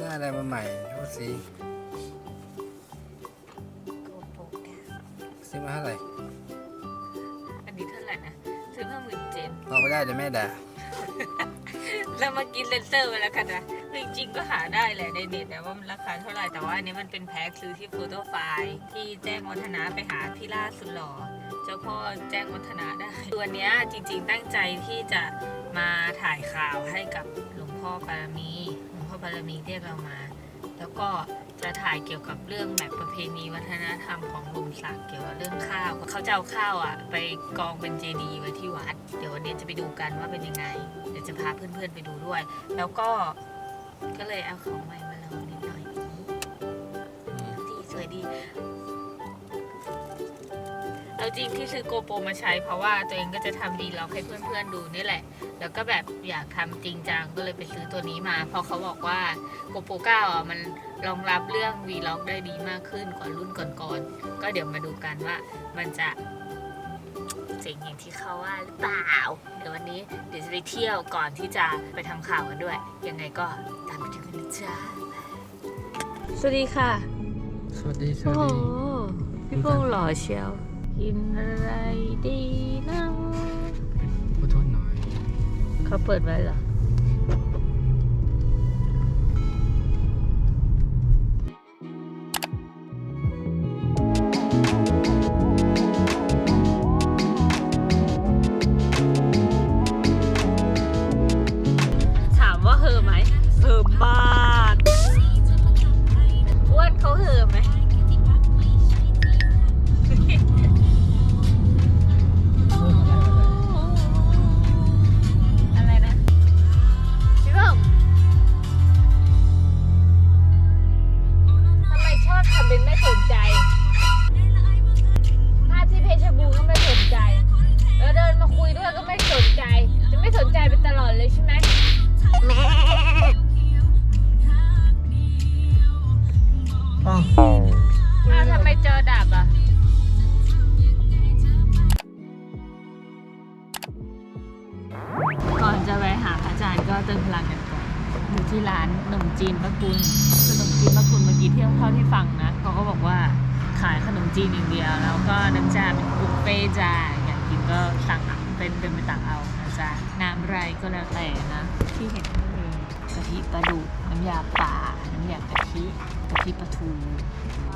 ได้อะไรมาใหม่ดูสิโกโปกาซื้อมาเท่าไหร่อันนี้เท่าไหร่นะซื้อมาหมื่นเจ็ดเอาไปได้เดี๋ยวแม่ด่าแล้วมากินเลนเซอร์ไปแล้วกันนะจริงๆก็หาได้แหละในเน็ตนะว่ามันราคาเท่าไหร่แต่ว่าอันนี้มันเป็นแพ็คซื้อที่โฟโต้ไฟล์ที่แจ้งวัฒนะไปหาพี่ล่าสุดหล่อเจ้าพ่อแจ้งวัฒนะได้ตัวเนี้ยจริง ๆ ตั้งใจที่จะมาถ่ายข่าวให้กับหลวงพ่อปารมี หลวงพ่อปารมีเรียกเรามา แล้วก็จะถ่ายเกี่ยวกับเรื่องแบบประเพณีวัฒนธรรมของหลุมสักเกี่ยวกับเรื่องข้าวเขาจะเอาข้าวอะ ไปกองเป็นเจดีย์ไว้ที่วัด เดี๋ยววันนี้จะไปดูกันว่าเป็นยังไง เดี๋ยวจะพาเพื่อนๆไปดูด้วย แล้วก็ก็เลยเอาของใหม่มาลองนิดหน่อยดีสวยดี เอาจริงที่ซื้อโกโปรมาใช้เพราะว่าตัวเองก็จะทำดีล็อกให้เพื่อนๆดูนี่แหละ แล้วก็แบบอยากทำจริงจังก็เลยไปซื้อตัวนี้มา เพราะเขาบอกว่าโกโปร9อะมันรองรับเรื่องวีล็อกได้ดีมากขึ้นกว่ารุ่นก่อนๆก็เดี๋ยวมาดูกันว่ามันจะเจ๋งอย่างที่เขาว่าหรือเปล่า เดี๋ยววันนี้เดี๋ยวจะไปเที่ยวก่อนที่จะไปทำข่าวกันด้วย ยังไงก็ตามไปดูกันนะจ้าสวัสดีค่ะสวัสดีสโอ้วัสโหดีพี่โป้งหล่อเชียว กินอะไรดีนะขอโทษหน่อย เขาเปิดไว้เหรอ ฟ่จ้าอยากกินก็สั่งเป็นเป็นไปตักเอานะจ๊ะน้ำไรก็แล้วแต่นะ ที่เห็นนี่เองกะทิปลาดุกน้ำยาป่าน้ำยากะทิกะทิปลาทู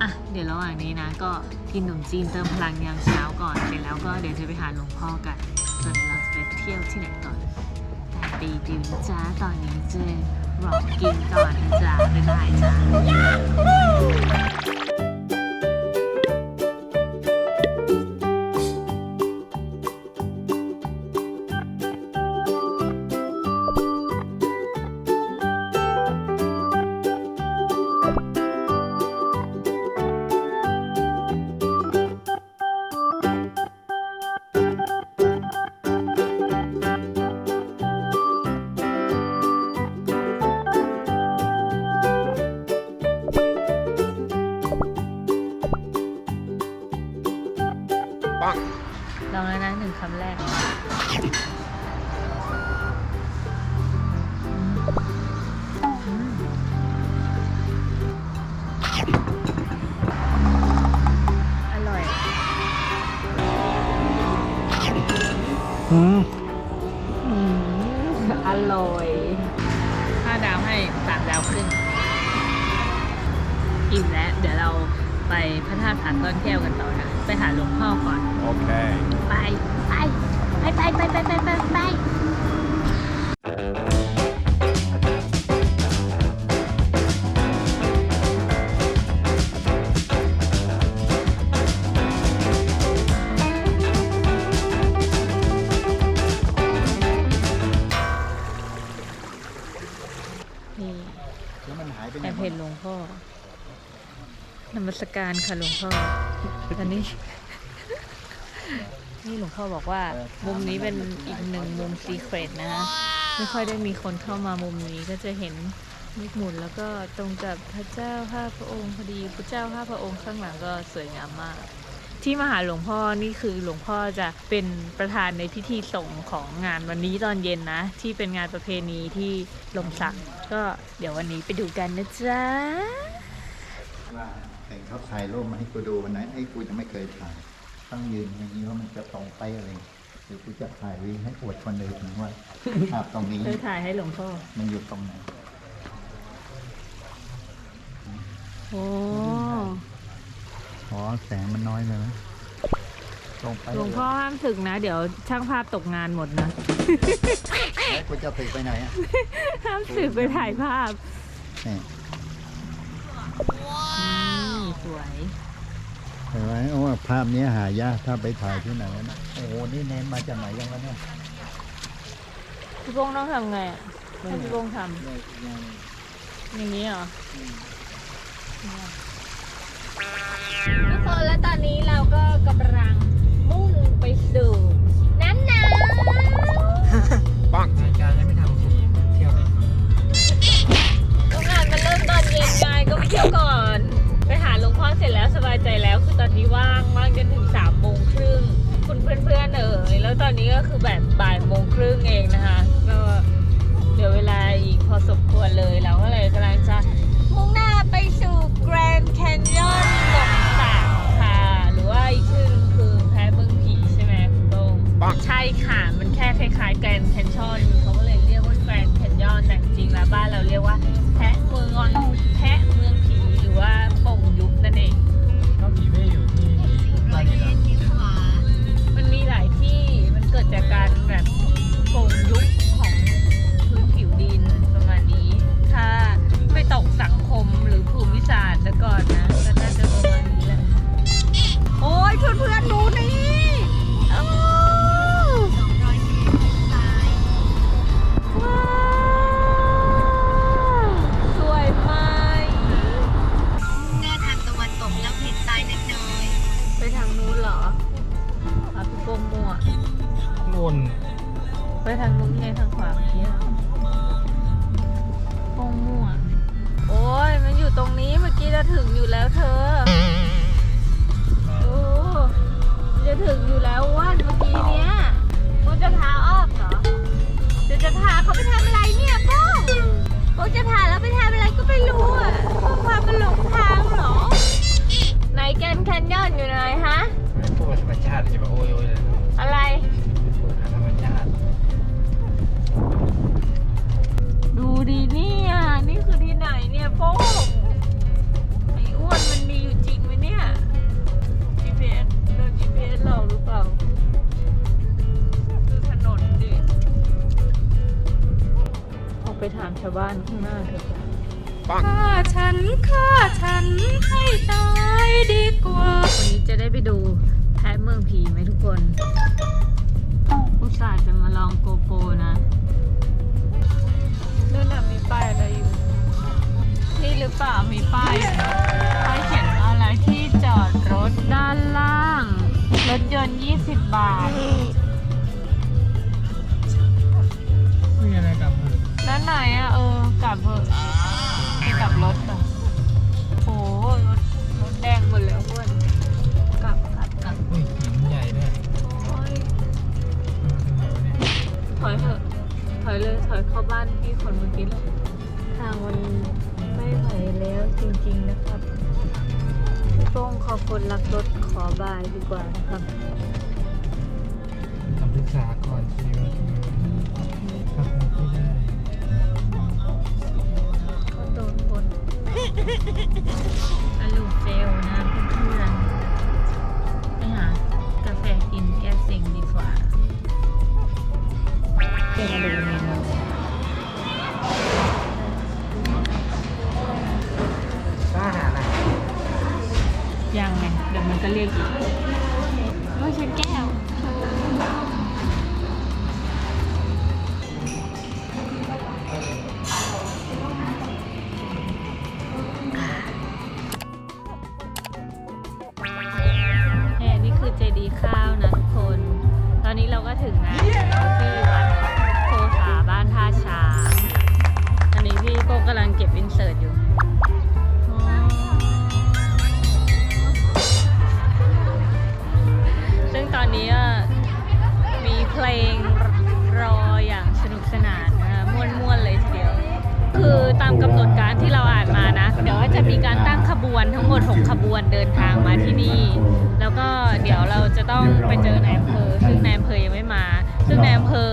อะเดี๋ยวระหว่างนี้นะก็กินขนมจีนเติมพลังยามเช้าก่อนเสร็จแล้วก็เดี๋ยวจะไปหาหลวงพ่อกันส่วนเราจะไปเที่ยวที่ไหนต่อนแต่ปีดิวจ้าตอนนี้เจอรอกินก่อนนะจ้าบ๊ายบายจ้า ค่ะหลวงพ่อ อันนี้ นี่หลวงพ่อบอกว่า มุมนี้เป็นอีกหนึ่งมุมซีเครตนะไม่ค่อยได้มีคนเข้ามามุมนี้ก็จะเห็นมุกหมุนแล้วก็ตรงกับพระเจ้าห้าพระองค์พอดีพระเจ้าห้าพระองค์ข้างหลังก็สวยงามมากที่ที่มาหาหลวงพ่อนี่คือหลวงพ่อจะเป็นประธานในพิธีส่งของงานวันนี้ตอนเย็นนะ ที่เป็นงานประเพณีที่ลมสักก็เดี๋ยววันนี้ไปดูกันนะจ๊ะ ว่าแต่งเขาถ่ายรูปมาให้กูดูวันไหนไอ้กูยังไม่เคยถ่ายต้องยืนอย่างนี้ว่ามันจะตรงไปอะไรหรือกูจะถ่ายวิให้อวดคนอื่นว่าภาพตรงนี้เคยถ่ายให้หลวงพ่อ มันอยู่ตรงไหนโอ้อ๋อแสงมันน้อยเลยนะตรงไปหลวงพ่อห้ามถึกนะ เดี๋ยวช่างภาพตกงานหมดนะแล้วกูจะถึงไปไหนอะห้ามถึกไปถ่ายภาพ วยเห็นไหมโอ้ภาพนี้หายากถ้าไปถ่ายที่ไหนนะโอ้โหนี่เน้นมาจากไหนยังวะเนี่ยพี่โป้งต้องทำไงอะให้พี่โป้งทำอย่างนี้เหรอ ใจแล้วคือตอนนี้ว่างว่างจนถึงสามโมงครึ่งคุณเพื่อนๆเอ๋ยแล้วตอนนี้ก็คือแบบบ่ายโมงครึ่งเองนะคะก็เหลือเวลาอีกพอสมควรเลยเราก็เลยกำลังจะมุ่งหน้าไปสู่แกรนด์แคนยอน ไปถามชาวบ้านข้างหน้าเถอะฆ่าฉันฆ่าฉันให้ตายดีกว่า วันนี้จะได้ไปดูแพะเมืองผีไหมทุกคนอุตส่าห์จะมาลองโกโปรนะนู่นน่ะมีป้ายอะไรอยู่ นี่หรือเปล่ามีป้ายป้ายเขียนว่าอะไรที่จอดรถด้านล่าง รถยนต์ 20 บาท ลับเถอะไปกลับรถอะโอ้โหรถรถแดงหมดแล้วอ้วนกลับกลับกลับอุ้ยหินใหญ่ด้วยโอ้ยมาถึงไหนวะเนี่ยถอยเถอะถอยเลยถอยเข้าบ้านพี่คนเมื่อกี้เลยทางมันไม่ไหวแล้วจริงๆนะครับพี่โป้งขอคนรักรถขอบายดีกว่านะครับต้องศึกษาก่อนที่ว่ อลูเฟลนะ มีการตั้งขบวนทั้งหมด 6 ขบวนเดินทางมาที่นี่ แล้วก็เดี๋ยวเราจะต้องไปเจอนายอำเภอซึ่งนายอำเภอยังไม่มา ซึ่งนายอำเภอ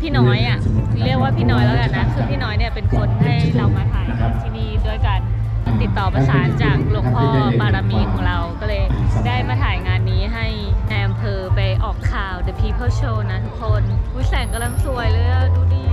พี่น้อยอะเรียกว่าพี่น้อยแล้วกันนะคือพี่น้อยเนี่ยเป็นคนให้เรามาถ่ายที่นี่ด้วยกันติดต่อประสานจากหลวงพ่อบารมีของเราก็เลยได้มาถ่ายงานนี้ให้นายอำเภอไปออกข่าว The People Show นะทุกคนอุ้ยแสงกำลังสวยเลยดูดี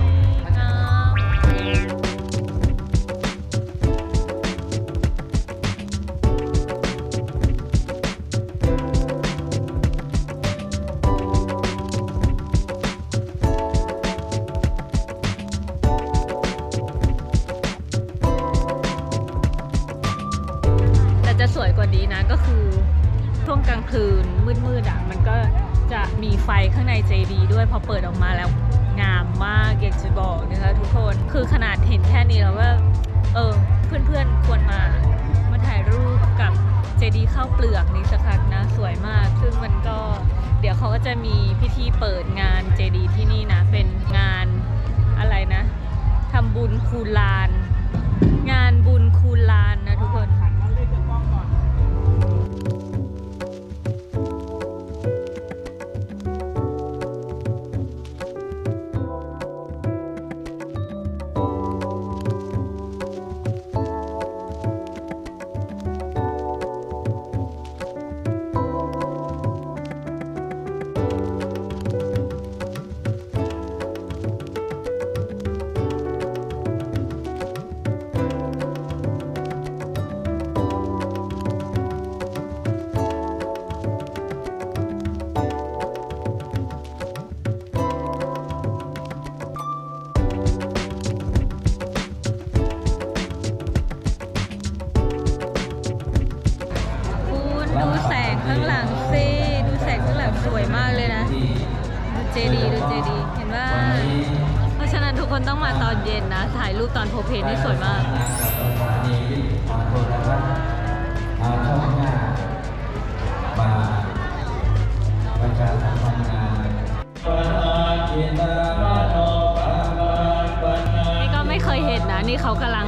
พอเปิดออกมาแล้วงามมากอยากจะบอกนะคะทุกคนคือขนาดเห็นแค่นี้แล้วว่า เออ เพื่อนๆควรมา มาถ่ายรูปกับเจดีย์ข้าวเปลือกนี้สักครั้งนะสวยมาก ซึ่งมันก็เดี๋ยวเขาก็จะมีพิธีเปิดงานเจดีย์ที่นี่นะ เป็นงานอะไรนะทำบุญคูลานงาน คนต้องมาตอนเย็นนะ ถ่ายรูปตอนโพเพนนี่สวยมาก นี่ก็ไม่เคยเห็นนะ นี่เขากำลัง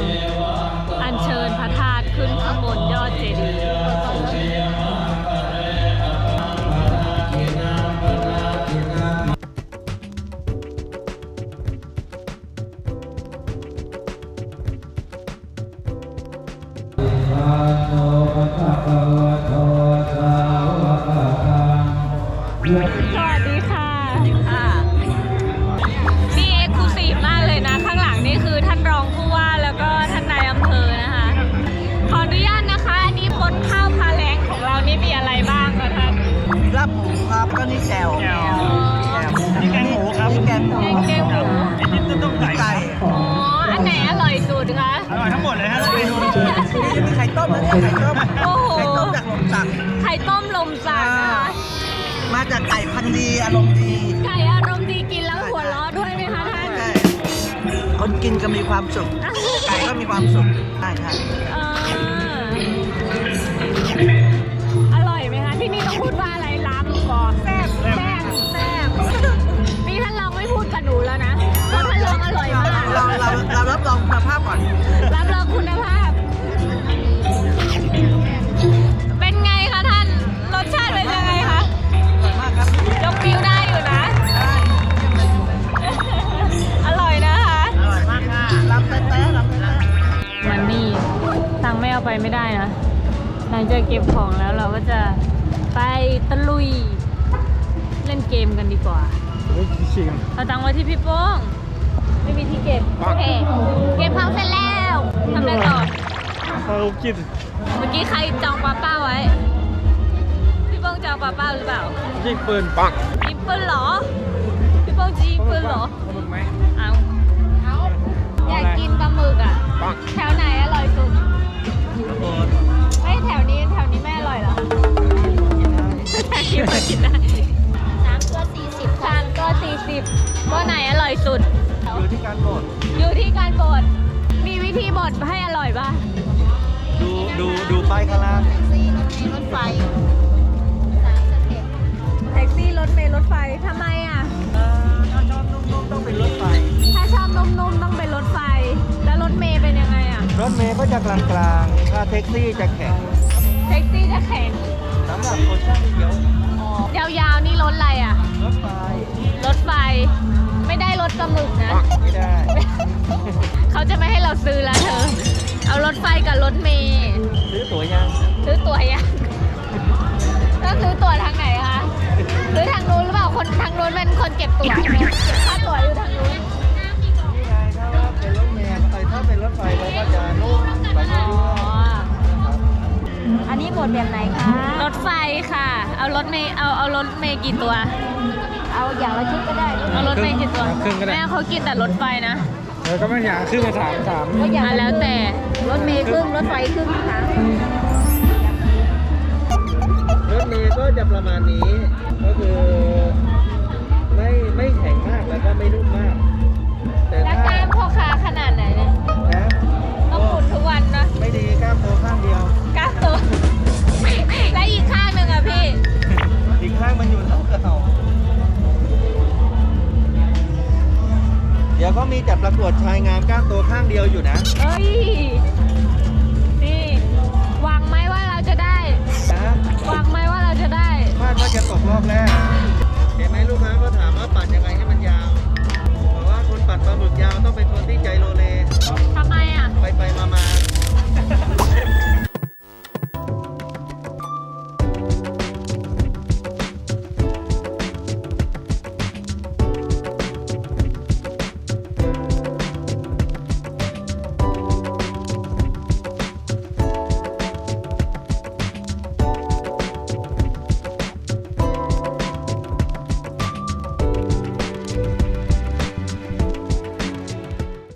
อัญเชิญพระธาตุขึ้นข้างบนยอดเจ สวัสดีค่ะค่ะนี่เอ็กซ์คลูซีฟมากเลยนะ ข้างหลังนี่คือท่านรองผู้ว่าแล้วก็ท่านนายอำเภอนะคะ ขออนุญาตนะคะ อันนี้บนข้าวพาแรงของเรานี่มีอะไรบ้างคะท่านลาบหมูครับก็นี่แจ่วแจ่วอ๋อนี่แกงหมูครับนี่แกงหมูแกงเลียงหมูอันนี้ต้มไก่ไก่อ๋อ อันไหนอร่อยสุดคะ อร่อยทั้งหมดเลยฮะเมนูนี่มีไข่ ต้มนะเนี่ยไข่ต้มโอ้โห ไข่ต้มจากลมสักไข่ต้มลมสักนะคะ มาจากไก่พันธุ์ดีอารมณ์ดีไก่อารมณ์ดีกินแล้วหัวเราะด้วยไหมคะท่าน ใช่คนกินก็มีความสุข ไก่ก็มีความสุขใช่ใช่เออ อร่อยไหมคะ ที่นี่ต้องพูดว่าอะไรล้ำก่อนแซ่บแซ่บแซ่บนี่ท่านลองไม่พูดกับหนูแล้วนะเพราะท่านลองอร่อยมากเราเราเรารับรองคุณภาพก่อน รับรองคุณภาพ กิน เมื่อกี้ใครจองปลาเป้าไว้ พี่โป้งจองปลาเป้าหรือเปล่ายิงปืนปักยิงปืนเหรอ พี่โป้งจะยิงปืนเหรอ ปลาหมึกไหมเอาเอาอยากกินปลาหมึกอะ ปักแถวไหนอร่อยสุดไม่แถวนี้แถวนี้ไม่อร่อยเหรอแถวนี้พอกินได้สามตัวสี่สิบสามตัวสี่สิบตัวไหนอร่อยสุด อยู่ที่การบดอยู่ที่การบดมีวิธีบดให้อร่อยป่ะ ดูดูดูป้ายข้างล่างรถไฟแท็กซี่รถเมล์รถไฟทำไมอะถ้าชอบนุ่มๆต้องเป็นรถไฟ ถ้าชอบนุ่มๆต้องเป็นรถไฟ แล้วรถเมล์เป็นยังไงถเมย์ก็จะกลางๆถ้าแท็กซี่จะแข็งแท็กซี่จะแข็งสำหรับคนช่างเขียวยาวๆนี่รถอะไรอะ รถไฟรถไฟ ไม่ได้รถปลาหมึกนะ ไม่ได้ เขาจะไม่ให้เราซื้อแล้วเธอ เอารถไฟกับรถเมย์ซื้อตั๋วยังซื้อตั๋วยังก็ซื้อตั๋วทางไหนคะซื้อทางนู้นหรือเปล่าคนทางนู้นเป็นคนเก็บตั๋วใช่ไหมเก็บค่าตั๋วอยู่ทางนู้นนี่ไงถ้าว่าเป็นรถเมล์ไอ้ถ้าเป็นรถไฟเราก็จะนุ่มไปเรื่อยๆนะครับอันนี้หมดแบบไหนคะ รถไฟค่ะ เอารถเมย์เอาเอารถเมย์กี่ตัว เอาอย่างละชุดก็ได้ เอารถเมย์กี่ตัวครึ่งก็ได้แม่เขากินแต่รถไฟนะ แล้วก็ไม่อยากขึ้นมาถามถามก็อย่างอะแล้วแต่รถเมล์ครึ่งรถไฟครึ่งนะคะรถเมล์ก็จะประมาณนี้ ก็คือ ไม่ไม่แข็งมากแล้วก็ไม่นุ่มมาก ก็มีแต่ประกวดชายงามก้ามตัวข้างเดียวอยู่นะ เอ้ย นี่ หวังไหมว่าเราจะได้หวังไหมว่าเราจะได้ คาดว่าจะตกรอบแรก เห็นไหมลูกค้าก็ถามว่าปัดยังไงให้มันยาวบอกว่าคนปัดปลาหมึกยาวต้องเป็นคนที่ใจโลเล ทำไมอะ ไปไปมามา